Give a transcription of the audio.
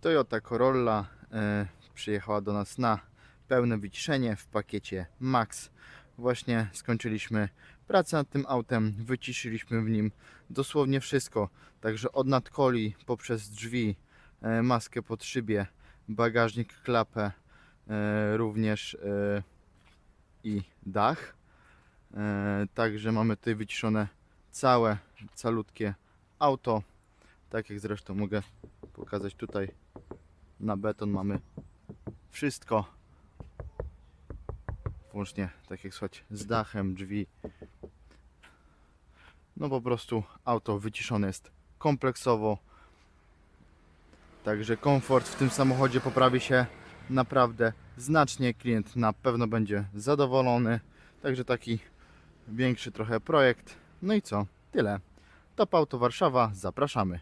Toyota Corolla e, przyjechała do nas na pełne wyciszenie w pakiecie Max. Właśnie skończyliśmy pracę nad tym autem, wyciszyliśmy w nim dosłownie wszystko, także od nadkoli poprzez drzwi, e, maskę pod szybie, bagażnik, klapę, e, również i dach. Także mamy tutaj wyciszone całe, calutkie auto. Tak jak zresztą mogę pokazać tutaj na beton mamy wszystko. Włącznie, tak jak słuchać, z dachem, drzwi. No po prostu auto wyciszone jest kompleksowo. Także komfort w tym samochodzie poprawi się naprawdę znacznie. Klient na pewno będzie zadowolony. Także taki większy trochę projekt. No i co? Tyle. Top Auto Warszawa. Zapraszamy.